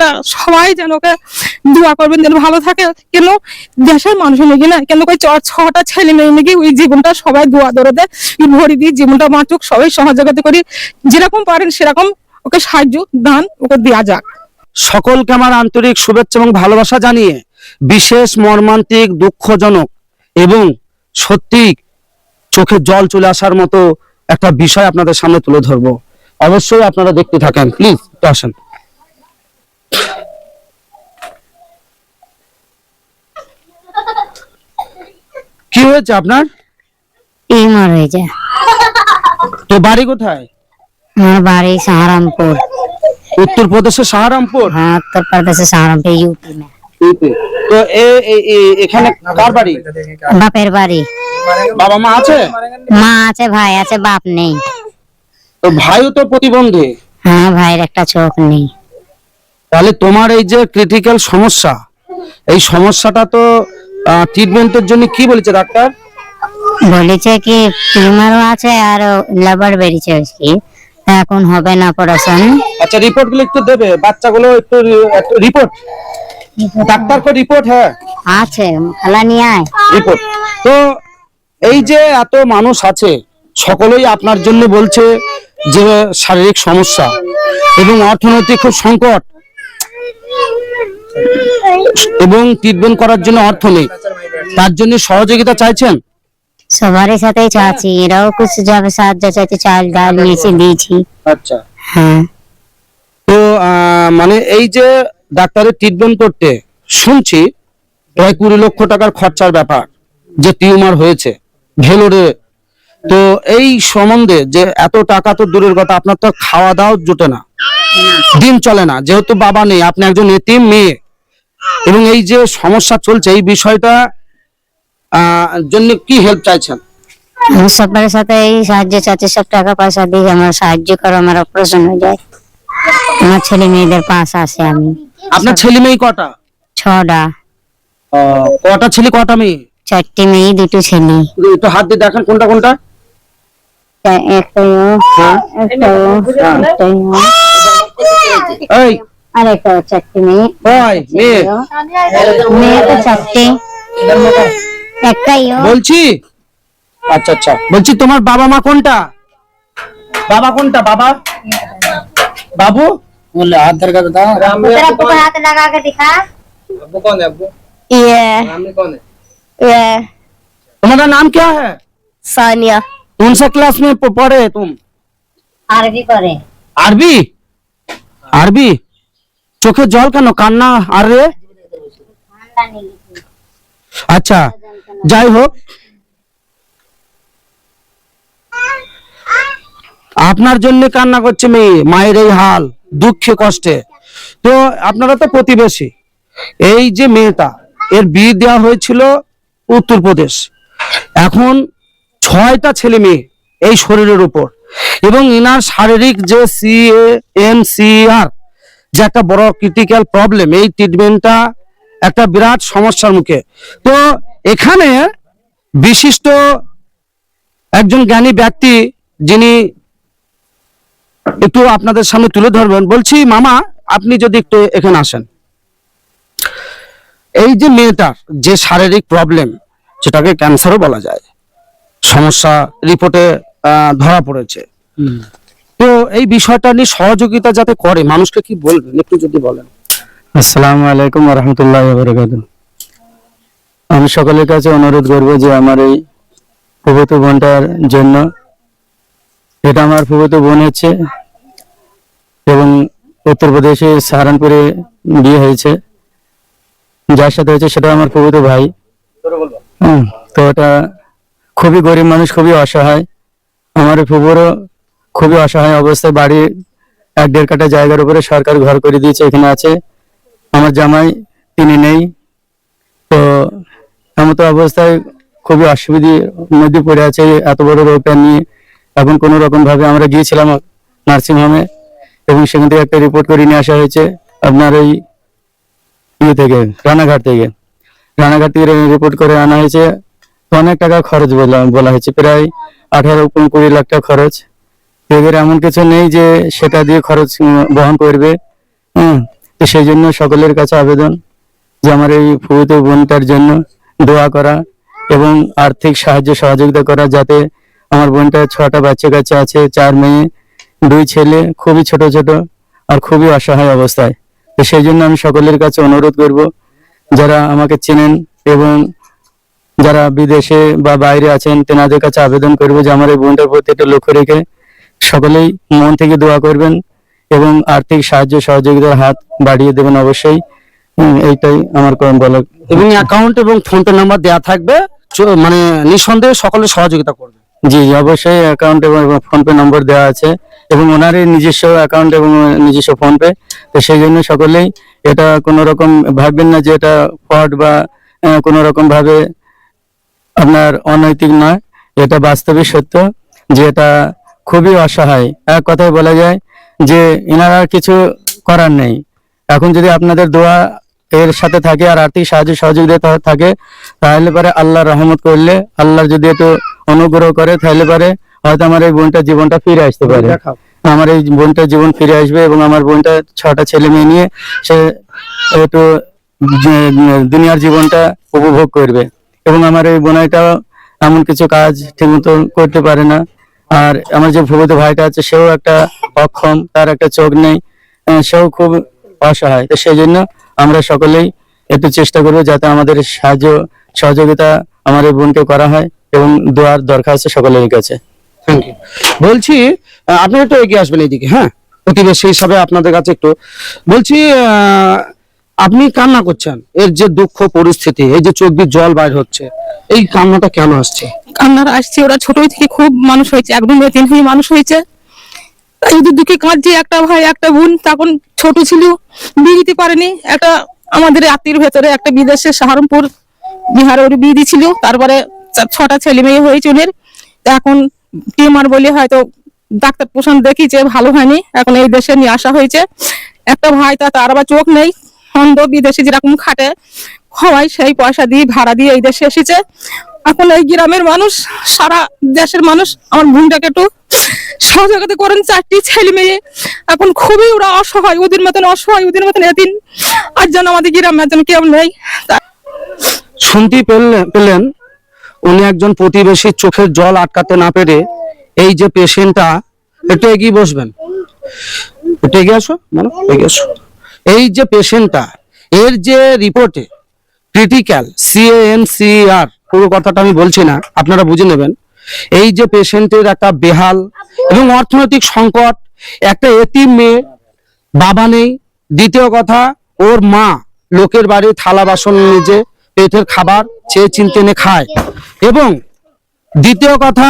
বাচ্চাটা সবাই যেন ওকে দোয়া করবেন, যেন ভালো থাকে। কেন দেশের মানুষ নাকি না, কেন ওই চ- ছটা ছেলে মেয়ে নাকি ওই জীবনটা সবাই দোয়া ধরে দেয় ভরি দিয়ে জীবনটা বাঁচুক, সবাই সহযোগিতা করি। যেরকম পারেন সেরকম ওকে সাহায্য, দান ওকে দেওয়া যাক। সকলকে আমার আন্তরিক শুভেচ্ছা এবং ভালোবাসা জানিয়ে বিশেষ মর্মান্তিক, দুঃখজনক এবং সত্যি চোখে জল চলে আসার মতো একটা বিষয় আপনাদের সামনে তুলে ধরবো। অবশ্যই আপনারা দেখতে থাকেন। প্লিজ আসেন। হয়েছে আপনার টিউমার হয়েছে তো বাড়ি কোথায় আমার বাড়ি सहारनपुर উত্তরপ্রদেশের সাহারামপুর हाँ उत्तर प्रदेश सहारनपुर यूपी में তো এ- এ- এ- এখানে কার বাড়ি বাপের বাড়ি বাবা মা আছে মা আছে ভাই আছে বাপ নেই তো ভাইও তো প্রতিবন্ধী হ্যাঁ ভাইয়ের একটা চোখ নেই তাহলে তোমার এই যে ক্রিটিক্যাল সমস্যা এই সমস্যাটা তো ট্রিটমেন্টের জন্য কি বলেছে ডাক্তার? বলেছে কি টিউমারও আছে আর লাভার বেরিয়েছে কি। এখন হবে না অপারেশন। আচ্ছা রিপোর্টগুলো একটু দেবে। বাচ্চাগুলো একটু একটু রিপোর্ট। ডাক্তার কো রিপোর্ট হ্যাঁ। আছে খালা নিয়ে আয়। রিপোর্ট। তো এই যে এত মানুষ আছে সকলেই আপনার জন্য বলছে যে শারীরিক সমস্যা এবং অর্থনৈতিক খুব সংকট। এবং ট্রিটমেন্ট করার জন্য অর্থ নেই। তার জন্য সহযোগিতা চাইছেন? সবারই সাথেই চাচ্ছি। এরাও কিছু যাবে সাহায্য চাইতে চাল ডাল নিয়েছি দিয়েছি। আচ্ছা। হ্যাঁ। তো মানে এই যে ডাক্তারের ট্রিটমেন্ট করতে শুনছি প্রায় কুড়ি লক্ষ টাকার খরচার ব্যাপার যে টিউমার হয়েছে ভেলোরে। তো এই সম্বন্ধে যে এত টাকা তো দূরের কথা আপনার তো খাওয়া দাওয়া জোটে না। দিন চলে না। যেহেতু বাবা নেই আপনি একজন এতিম মেয়ে। এবং এই যে সমস্যা চলছে এই বিষয়টা আহ, জন্য কি হেল্প চাইছেন? সবার সাথে এই সাহায্য চাচ্ছি সব টাকা পয়সা দিয়ে আমার সাহায্য করো আমার অপারেশন হয়ে যায়। আমার ছেলে মেয়েদের পাশ আছে আমি। আপনার ছেলে মেয়ে কটা? ছটা। কটা ছেলে কটা মেয়ে? চারটি মেয়ে দুটো ছেলে। একটু হাত দিয়ে দেখেন কোনটা কোনটা। একটা একটা ও, একটা ও, এই আর একটা ও, চারটি মেয়ে ওই মেয়ে মেয়ে তো চারটে একটাই ও বলছি আচ্ছা আচ্ছা বলছি তোমার বাবা মা কোনটা বাবা কোনটা বাবা বাবু बोले हाथ धर कर बताओ तेरा ऊपर हाथ लगा के दिखा अब्बू कौन है अब्बू ये रामी कौन है ये तुम्हारा नाम क्या है सानिया कौन सा क्लास में प- पढ़े तुम আরবি করে আরবি আরবি? চোখে জল কেন? কান্না? আর? রে আচ্ছা যাই হোক। আপনার জন্য কান্না করছে মেয়ে, মায়ের এই হাল, দুঃখে, কষ্টে। তো আপনারা তো প্রতিবেশী। এই যে মেয়েটা, এর বিয়ে দেওয়া হয়েছিল উত্তরপ্রদেশ। এখন ছয়টা ছেলে মেয়ে এই শরীরের উপর। এবং ইনার শারীরিক যে সি এম সি আর যে একটা বড় ক্রিটিক্যাল প্রবলেম এই ট্রিটমেন্টটা একটা বিরাট সমস্যার মুখে। তো এখানে বিশিষ্ট একজন জ্ঞানী ব্যক্তি যিনি একটু আপনাদের সামনে তুলে ধরবেন, বলছি, মামা, আপনি যদি একটু এখানে আসেন। এই যে মেয়েটার যে শারীরিক প্রবলেম সেটাকে ক্যান্সারও বলা যায়, সমস্যা রিপোর্টে ধরা পড়েছে। তো এই বিষয়টা নিয়ে সহযোগিতা যাতে করে মানুষকে কি বলবেন? একটু যদি বলেন। আসসালামু আলাইকুম রহমতুল্লাহ আমি সকলের কাছে অনুরোধ করব যে আমার এই ফুফুতো বোনটার জন্য এটা আমার ফুফুতো বোন হচ্ছে এবং উত্তরপ্রদেশে সাহারানপুরে বিয়ে হয়েছে। যার সাথে হয়েছে সেটা আমার ফুফুতো ভাই। হুম, তো এটা খুবই গরিব মানুষ খুবই অসহায়। আমার ফুবুরও খুবই অসহায় অবস্থায়, বাড়ি এক দেড় কাটা জায়গার উপরে সরকার ঘর করে দিয়েছে, এখানে আছে। আমার জামাই, তিনি নেই। তো এমন তো অবস্থায় খুবই অসুবিধার মধ্যে পড়ে আছে, এত বড় রোগটা নিয়ে। এখন কোনো রকম ভাবে আমরা গিয়েছিলাম নার্সিং হোমে, এবং সেখান থেকে একটা রিপোর্ট করে নিয়ে আসা হয়েছে আপনার এই ইয়ে থেকে, রানাঘাট থেকে। রানাঘাট থেকে রিপোর্ট করে আনা হয়েছে। অনেক টাকা খরচ বলা বলা হয়েছে। প্রায় আঠারো কুড়ি লাখ টাকা খরচ। এদের এমন কিছু নেই যে সেটা দিয়ে খরচ বহন করবে। হুম সেই জন্য সকলের কাছে আবেদন যে আমার এই ফুফুতো বোনটার জন্য দোয়া করা এবং আর্থিক সাহায্য, সহযোগিতা করা যাতে আমার বোনটা ছটা বাচ্চা কাচ্চা আছে, চার মেয়ে, দুই ছেলে, খুবই ছোট ছোট আর খুবই অসহায় অবস্থায়। তো সেই জন্য আমি সকলের কাছে অনুরোধ করব, যারা আমাকে চেনেন এবং যারা বিদেশে বা বাইরে আছেন তেনাদের কাছে আবেদন করব যে আমার এই বোনটার প্রতি একটু লক্ষ্য রেখে সকলেই মন থেকে দোয়া করবেন এবং আর্থিক সাহায্য সহযোগিতার হাত বাড়িয়ে দেবেন অবশ্যই। এইটাই আমার বলার। এবং অ্যাকাউন্ট এবং ফোনপে নাম্বার দেওয়া থাকবে মানে নিঃসন্দেহে সকলে সহযোগিতা করবে। জি জি, অবশ্যই অ্যাকাউন্ট এবং ফোন পে নম্বর দেওয়া আছে এবং ওনারই নিজস্ব অ্যাকাউন্ট এবং নিজস্ব ফোন পে তো সেই জন্য সকলেই এটা কোনো রকম ভাববেন না যে এটা ফ্রড বা কোনো রকম ভাবে আপনার অনৈতিক নয় এটা বাস্তবিক সত্য যে এটা খুবই অসহায়। এক কথায় বলা যায় যে এনারা কিছু করার নেই। এখন যদি আপনাদের দোয়া এর সাথে থাকে আর আর্থিক সাহায্য সহযোগিতা থাকে তাহলে পরে আল্লাহ রহমত করলে আল্লাহর যদি একটু অনুগ্রহ করে তাহলে পরে হয়তো আমার এই বোনটার জীবনটা ফিরে আসতে পারে। আমার এই বোনটার জীবন ফিরে আসবে এবং আমার বোনটা ছটা ছেলে মেয়ে নিয়ে সে একটু দুনিয়ার জীবনটা উপভোগ করবে। এবং আমার এই বোনাইটাও এমন কিছু কাজ ঠিকমতো করতে পারে না। আর আমার যে ভূপত ভাইটা আছে, সেও একটা অক্ষম, তার একটা চোখ নেই সেও খুব অসহায়। তো সেই জন্য আমরা সকলেই একটু চেষ্টা করব যাতে আমাদের সাহায্য, সহযোগিতা আমার এই বোনকে করা হয় এবং দোয়ার দরখাস্ত সকলের কাছে। বলছি আপনি একটু এগিয়ে আসবেন এইদিকে হ্যাঁ? প্রতিবেশী হিসাবে আপনাদের কাছে একটু। বলছি আপনি কান্না করছেন। এর যে দুঃখ পরিস্থিতি, এই যে চোখ দিয়ে জল বাইর হচ্ছে, এই কান্নাটা কেন আসছে? কান্নার আসছে, ওরা ছোটই থেকে খুব মানুষ হয়েছে, একদম তিন হয়ে মানুষ হয়েছে। ওদের দুঃখে কাঁদছে, একটা ভাই, একটা বোন, তখন ছোট ছিল, বিয়ে দিতে পারেনি। একটা আমাদের আত্মীয় ভেতরে, একটা বিদেশে সাহারনপুর বিহারে ওর বিয়ে দিয়েছিল। তারপরে ছটা ছেলে মেয়ে হয়েছে ওদের। এখন টিউমার বলে হয়তো ডাক্তার পোষণ দেখিছে ভালো হয়নি, এখন এই দেশে নিয়ে আসা হয়েছে। একটা ভাই তার আবার চোখ নেই। অন্ধ বিদেশে যেরকম খাটে সবাই সেই পয়সা দিয়ে ভাড়া দিয়ে এই দেশে এসেছে। এখন এই গ্রামের মানুষ, সারা দেশের মানুষ আমার বোনটাকে একটু সহযোগিতা করেন, চারটি ছেলে মেয়ে। এখন খুবই ওরা অসহায়, ওদের মতন অসহায়, ওদের মতন এদিন আর যেন আমাদের গ্রামে যেন কেউ নেই। শুনতে পেলেন পেলেন, উনি একজন প্রতিবেশীর চোখের জল আটকাতে না পেরে এই যে পেশেন্টটা, একটু এগিয়ে বসবেন। একটু এগিয়ে আসো মানে এগিয়ে আসো। এই যে পেশেন্টটা, এর যে রিপোর্টে ক্রিটিক্যাল সিএনসিআর পুরো কথাটা আমি বলছি না, আপনারা বুঝে নেবেন। এই যে পেশেন্টের একটা বেহাল এবং অর্থনৈতিক সংকট, একটা এতিম মেয়ে, বাবা নেই, দ্বিতীয় কথা, ওর মা লোকের বাড়ি থালা বাসন নিজে পেটের খাবার চেয়ে চিনতে এনে খায়। এবং দ্বিতীয় কথা,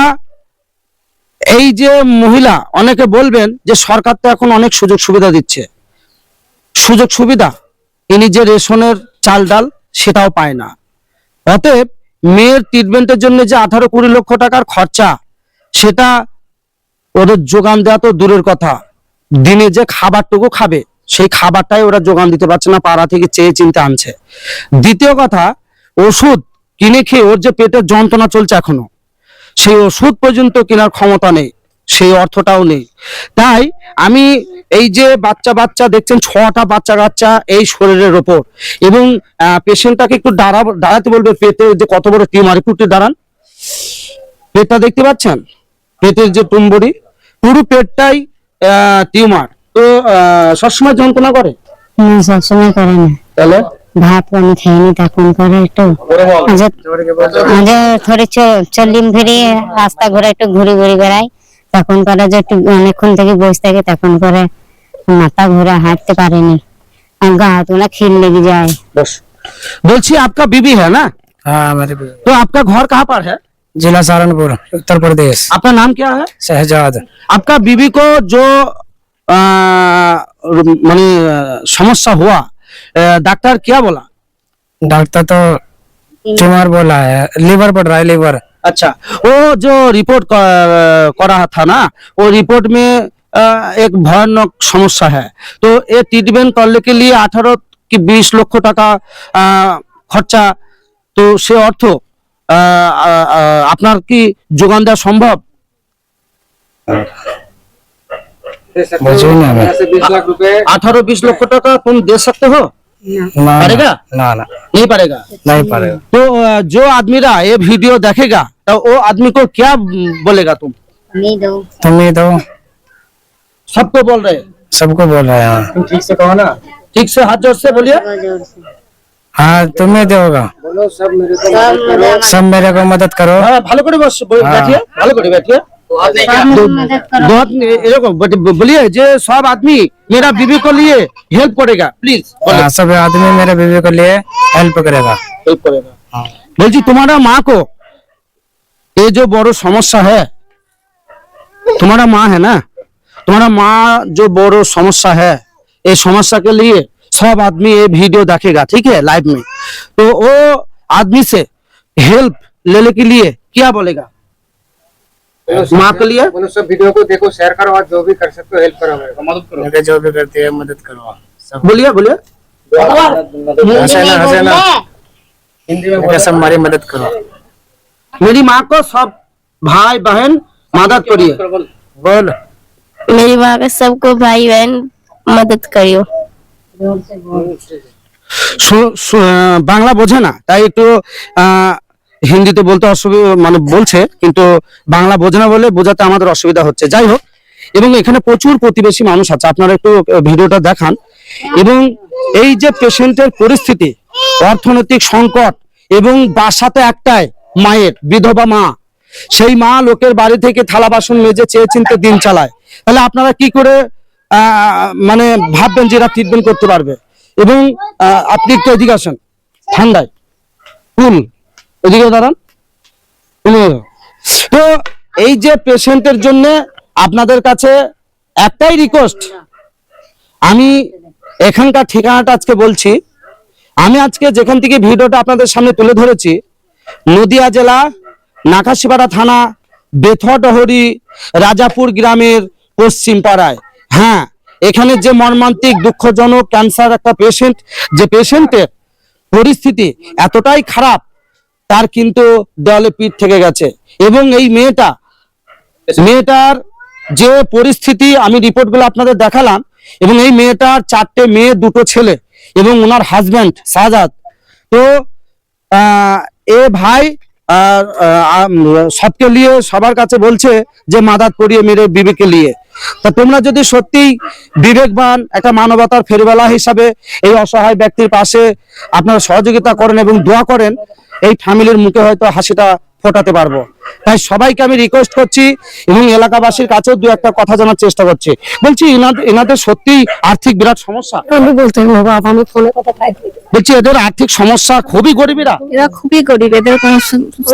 এই যে মহিলা, অনেকে বলবেন যে সরকার তো এখন অনেক সুযোগ সুবিধা দিচ্ছে। সুযোগ সুবিধা ইনি যে রেশনের চাল ডাল সেটাও পায় না। অতএব মেয়ের ট্রিটমেন্টের জন্য যে আঠারো কুড়ি লক্ষ টাকার খরচা, সেটা ওদের যোগান দেওয়া তো দূরের কথা। দিনে যে খাবারটুকু খাবে, সেই খাবারটাই ওরা যোগান দিতে পারছে না, পাড়া থেকে চেয়ে চিনতে আনছে। দ্বিতীয় কথা, ওষুধ কিনে খেয়ে ওর যে পেটের যন্ত্রণা চলছে এখনও, সেই ওষুধ পর্যন্ত কেনার ক্ষমতা নেই। সেই অর্থটাও নেই। তাই আমি এই যে বাচ্চা বাচ্চা দেখছেন ছটা বাচ্চা কাচ্চা এই শরীরের ওপর এবং পেশেন্টটাকে একটু দাঁড়া দাঁড়াতে বলবে পেটে যে কত বড় টিউমার একটু একটু দাঁড়ান। পেটটা দেখতে পাচ্ছেন? পেটের যে টুম্বড়ি পুরো পেটটাই টিউমার। তো সবসময় যন্ত্রণা করে? সবসময় করে না। তাহলে? ভাত পানি খাইনি তখন করে একটু আজ চ- চল্লিম ফিরে রাস্তা ঘুরে একটু ঘুরে ঘুরে বেড়াই। তখন করে যে একটু অনেকক্ষণ থেকে বসে থাকে তখন করে মাথা ঘোরা হাঁটতে পারেনি। গা হাত বলছি हाँ तो आपका घर कहाँ पर है जिला सहारनपुर उत्तर प्रदेश आपका नाम क्या है शहजाद आपका बीबी को जो मानी समस्या हुआ डॉक्टर क्या बोला डॉक्टर तो चुमार बोला है लीवर पड़ रहा है लीवर अच्छा वो जो रिपोर्ट क- करा था ना वो रिपोर्ट में आ, एक भयानक समस्या है तो ये ट्रीटमेंट करने के लिए अठारह কি বিশ লক্ষ টাকা আ, খরচা তো সে অর্থ আ, আ, আ, আপনার কি যোগান দেওয়া সম্ভব बुझी नहीं हमें अठारह बीस लक्ष टका तुम दे सकते हो ना पारेगा? ना ना नहीं पड़ेगा। नहीं पड़ेगा। तो जो आदमी रहा ये वीडियो देखेगा तो वो आदमी को क्या बोलेगा तुम? नहीं दो। तुम नहीं दो। सबको बोल रहे सबको बोल रहे हैं। ठीक से कहो ना। ठीक से हाथ ज़ोर से बोलिए। हाँ तुम्हें दोगा। सब मेरे को मदद करो। हाँ भालो बस बैठिए हाँ। भालो करे बैठिए। बहुत এরকম बोलिए जो सब आदमी मेरा बीवी को लिए हेल्प करेगा प्लीज़ हाँ, सब आदमी मेरा बीवी को लिए हेल्प करेगा। हेल्प करेगा। हाँ। बोल जी तुम्हारा माँ को ये जो बड़ो समस्या है तुम्हारा माँ है ना? तुम्हारा माँ जो बड़ो समस्या है ये समस्या के लिए सब आदमी ये वीडियो देखेगा ठीक है लाइव में। तो वो आदमी से हेल्प लेने के लिए क्या बोलेगा? माँ के लिए बोलो सब वीडियो को देखो शेयर करो और जो भी कर सकते हो हेल्प करो मेरे को मदद करो मेरे जो भी करती है मदद करो सब बोलिए बोलिए हंसना हंसना मेरे सब हमारी मदद करो मेरी माँ को सब भाई बहन मदद करिए बोल मेरी माँ के सबको भाई बहन मदद करियो শু- শু- আহ, বাংলা বোঝে না তাই একটু আহ, হিন্দিতে বলতে অসুবিধা মানে বলছে, কিন্তু বাংলা বোঝে না বলে বোঝাতে আমাদের অসুবিধা হচ্ছে। যাই হোক, এবং এখানে প্রচুর প্রতিবেশী মানুষ আছে। আপনারা একটু ভিডিওটা দেখান। এবং এই যে পেশেন্টের পরিস্থিতি, অর্থনৈতিক সংকট, এবং বাসাতে একটাই, মায়ের, বিধবা মা। সেই মা লোকের বাড়ি থেকে থালা বাসন মেজে চেয়ে চিনতে দিন চালায়। তাহলে আপনারা কি করে মানে ভাববেন যে এরা ট্রিটমেন্ট করতে পারবে? এবং আপনি একটু এদিকে আসেন। ঠান্ডায়। কুল। এদিকে দাঁড়ান। তো এই যে পেশেন্টের জন্য আপনাদের কাছে একটাই রিকোয়েস্ট আমি এখানকার ঠিকানাটা আজকে বলছি। আমি আজকে যেখান থেকে ভিডিওটা আপনাদের সামনে তুলে ধরেছি, নদিয়া জেলা, নাকাশিপাড়া থানা বেথডহরি রাজাপুর গ্রামের পশ্চিম পাড়ায়। হ্যাঁ এখানে যে মর্মান্তিক, দুঃখজনক ক্যান্সার একটা পেশেন্ট যে পেশেন্টের পরিস্থিতি এতটাই খারাপ তার কিন্তু দেওয়ালে পিঠ থেকে গেছে। এবং এই মেয়েটা, মেয়েটার যে পরিস্থিতি আমি রিপোর্টগুলো আপনাদের দেখালাম, এবং এই মেয়েটার চারটে মেয়ে, দুটো ছেলে, এবং ওনার হাজব্যান্ড সাজাদ। তো এ ভাই আর সবকে নিয়ে সবার কাছে বলছে যে মাদাত পড়িয়ে মেরে বিবেকে নিয়ে। তা তোমরা যদি সত্যিই বিবেকবান একটা মানবতার ফেরবেলা হিসাবে এই অসহায় ব্যক্তির পাশে আপনারা সহযোগিতা করেন এবং দোয়া করেন, এই ফ্যামিলির মুখে হয়তো হাসিটা ফোটাতে পারব। তাই সবাইকে আমি রিকোয়েস্ট করছি এবং এলাকাবাসীর কাছেও দু একটা কথা জানার চেষ্টা করছি। বলছি এনাদের সত্যি আর্থিক বিরাট সমস্যা? আমি বলতে বাবা আমি ফোনে কথা বলছি এদের আর্থিক সমস্যা খুবই গরিবেরা? এরা খুবই গরিব এদের কোনো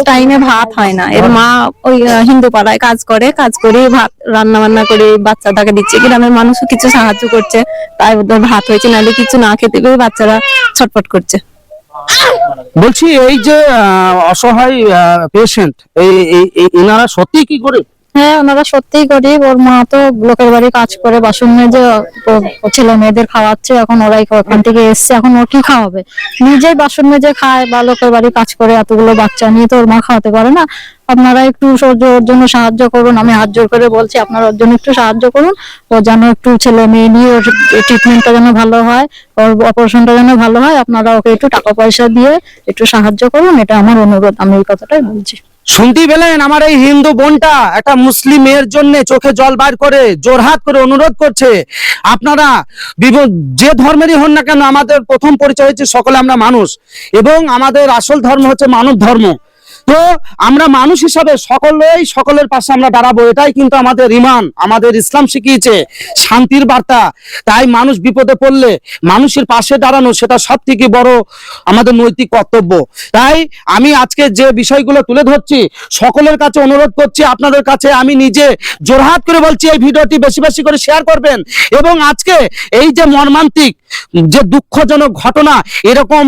টাইমে ভাত হয় না। এর মা ওই হিন্দু পাড়ায় কাজ করে কাজ করে ভাত রান্না বান্না করে বাচ্চাটাকে দিচ্ছে। গ্রামের মানুষও কিছু সাহায্য করছে তাই ওদের ভাত হয়েছে নাহলে কিছু না খেতে পেয়ে বাচ্চারা ছটফট করছে। বলছি এই যে অসহায় পেশেন্ট এই এনারা সত্যি কি করে হ্যাঁ ওনারা সত্যিই গরিব। ওর মা তো লোকের বাড়ি কাজ করে, বাসন মেজে ছেলে মেয়েদের খাওয়াচ্ছে। এখন ওরাই ওখান থেকে এসছে। এখন ও কি খাওয়াবে? নিজেই বাসন মেজে খায় বা লোকের বাড়ি কাজ করে, এতগুলো বাচ্চা নিয়ে তো ওর মা খাওয়াতে পারে না। আপনারা একটু ওর জন্য সাহায্য করুন। আমি হাত জোর করে বলছি, আপনারা ওর জন্য একটু সাহায্য করুন। ও যেন একটু ছেলে মেয়ে নিয়ে ওর ট্রিটমেন্টটা যেন ভালো হয়, ওর অপারেশনটা যেন ভালো হয়, আপনারা ওকে একটু টাকা পয়সা দিয়ে একটু সাহায্য করুন। এটা আমার অনুরোধ। আমি এই কথাটাই বলছি। শুনতেই পেলেন? আমার এই হিন্দু বোনটা একটা মুসলিম মেয়ের জন্য চোখে জল বার করে জোরহাত করে অনুরোধ করছে। আপনারা যে ধর্মেরই হন না কেন, আমাদের প্রথম পরিচয় হচ্ছে সকলে আমরা মানুষ। এবং আমাদের আসল ধর্ম হচ্ছে মানব ধর্ম। তো আমরা মানুষ হিসাবে সকলেই সকলের পাশে আমরা দাঁড়াবো, এটাই কিন্তু আমাদের ইমান, আমাদের ইসলাম শিখিয়েছে, শান্তির বার্তা। তাই মানুষ বিপদে পড়লে মানুষের পাশে দাঁড়ানো সেটা সব থেকে বড় আমাদের নৈতিক কর্তব্য। তাই আমি আজকে যে বিষয়গুলো তুলে ধরছি, সকলের কাছে অনুরোধ করছি, আপনাদের কাছে আমি নিজে জোরহাত করে বলছি, এই ভিডিওটি বেশি বেশি করে শেয়ার করবেন এবং আজকে এই যে মর্মান্তিক, যে দুঃখজনক ঘটনা, এরকম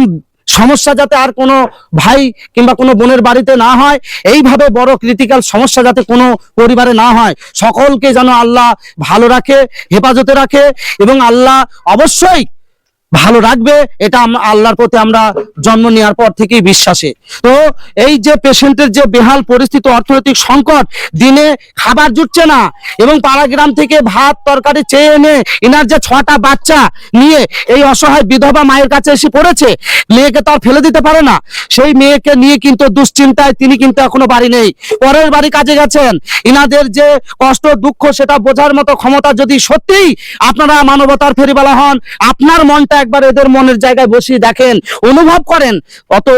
সমস্যা যাতে আর কোনো ভাই কিংবা কোনো বোনের বাড়িতে না হয়, এইভাবে বড় ক্রিটিক্যাল সমস্যা যাতে কোনো পরিবারে না হয়। সকলকে যেন আল্লাহ ভালো রাখে, হেফাজতে রাখে এবং আল্লাহ অবশ্যই ভালো রাখবে, এটা আম- আল্লাহর প্রতি আমরা জন্ম নেওয়ার পর থেকেই বিশ্বাসী। তো এই যে পেশেন্টের যে বেহাল পরিস্থিতি, অর্থনৈতিক সংকট, দিনে খাবার জুটছে না এবং পাড়া গ্রাম থেকে ভাত, তরকারি চেয়ে এনে ইনার যে ছটা বাচ্চা নিয়ে এই অসহায় বিধবা মায়ের কাছে এসে পড়েছে, মেয়েকে তো ফেলে দিতে পারে না। সেই মেয়েকে নিয়ে কিন্তু দুশ্চিন্তায় তিনি কিন্তু এখনও বাড়ি নেই। পরের বাড়ি কাজে গেছেন। ইনাদের যে কষ্ট, দুঃখ, সেটা বোঝার মতো ক্ষমতা যদি সত্যিই আপনারা মানবতার ফেরিবালা হন, আপনার মনটা একবার এদের মনের জায়গায় বসিয়ে দেখেন, অনুভব করেন অত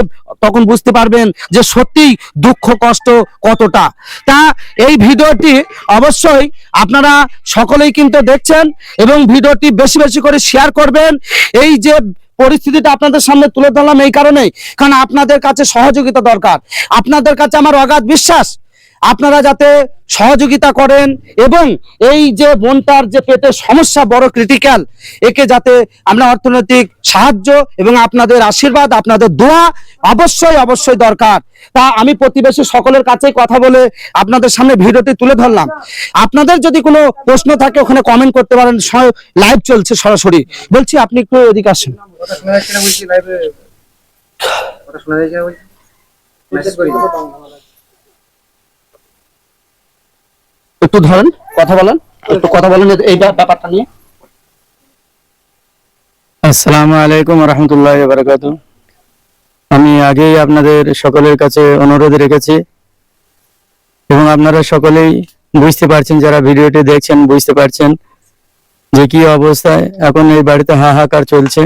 তখন বুঝতে পারবেন যে সত্যিই দুঃখ, কষ্ট কতটা। তা এই ভিডিওটি অবশ্যই আপনারা সকলেই কিন্তু দেখছেন এবং ভিডিওটি বেশি বেশি করে শেয়ার করবেন। এই যে পরিস্থিতিটা আপনাদের সামনে তুলে ধরলাম এই কারণেই, কারণ আপনাদের কাছে সহযোগিতা দরকার। আপনাদের কাছে আমার অগাধ বিশ্বাস। আপনারা যাতে সহযোগিতা করেন এবং এই যে বোনটার যে পেটের সমস্যা বড় ক্রিটিক্যাল একে যাতে আমরা অর্থনৈতিক সাহায্য এবং আপনাদের আশীর্বাদ আপনাদের দোয়া অবশ্যই অবশ্যই দরকার। তা আমি প্রতিবেশী সকলের কাছে কথা বলে আপনাদের সামনে ভিডিওটি তুলে ধরলাম। আপনাদের যদি কোনো প্রশ্ন থাকে ওখানে কমেন্ট করতে পারেন। লাইভ চলছে সরাসরি। বলছি আপনি একটু এদিকে আসেন। কথা শোনা যাচ্ছে না বলছি লাইভে কথা শোনা যাচ্ছে না বলছি মেসেজ করি একটু ধরেন, কথা বলেন, একটু কথা বলেন এই ব্যাপারটা নিয়ে। আসসালামু আলাইকুম রহমতুল্লাহ বারকাত আমি আগেই আপনাদের সকলের কাছে অনুরোধ রেখেছি এবং আপনারা সকলেই বুঝতে পারছেন, যারা ভিডিওটি দেখছেন, বুঝতে পারছেন যে কি অবস্থায় এখন এই বাড়িতে হাহাকার চলছে।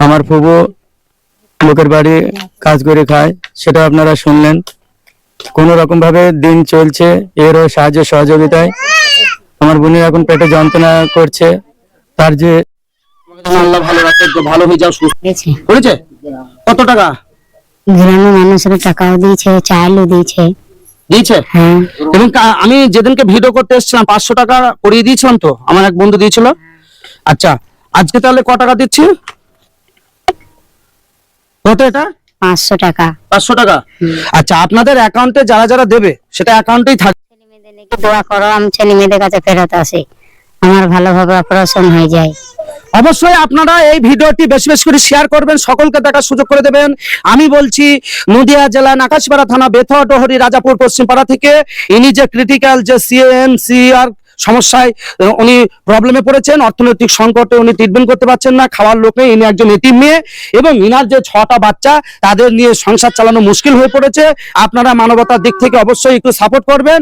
আমার ফুবু লোকের বাড়ি কাজ করে খায়, সেটা আপনারা শুনলেন। কোন রকম ভাবে দিন চলছে এরও সাহায্য সহযোগিতায়। আমার বোনের এখন পেটে যন্ত্রণা করছে তার যে আল্লাহ ভালো রাখে ভালো হয়ে যাও সুস্থ। হয়েছে কত টাকা? গ্রামের মানুষের টাকাও দিয়েছে চালও দিয়েছে। দিয়েছে? হ্যাঁ। এবং আমি যেদিনকে ভিডিও করতে এসেছিলাম পাঁচশো টাকা করিয়ে দিয়েছিলাম তো আমার এক বন্ধু দিয়েছিল। আচ্ছা আজকে তাহলে ক টাকা দিচ্ছি? কত এটা? পাঁচশো টাকা। পাঁচশো টাকা? আচ্ছা আপনাদের অ্যাকাউন্টে যারা যারা দেবে সেটা অ্যাকাউন্টেই থাকবে দোয়া করো আমি ছেলে মেয়েদের কাছে ফেরত আসি। আমার ভালোভাবে অপারেশন হয়ে যায়। অবশ্যই আপনারা এই ভিডিওটি বেশি বেশি করে শেয়ার করবেন সকলকে দেখার সুযোগ করে দেবেন। আমি বলছি নদিয়া জেলা নাকাশপাড়া থানা বেথা ডহরি রাজাপুর পশ্চিমপাড়া থেকে। ইনি যে ক্রিটিক্যাল যে সিএমসিআর সমস্যায় উনি প্রবলেমে পড়েছেন, অর্থনৈতিক সংকটে উনি ট্রিটমেন্ট করতে পারছেন না, খাওয়ার লোক নেই, ইনি একজন এটিম মেয়ে, এবং ইনার যে ছটা বাচ্চা, তাদের নিয়ে সংসার চালানো মুশকিল হয়ে পড়েছে। আপনারা মানবতার দিক থেকে অবশ্যই একটু সাপোর্ট করবেন।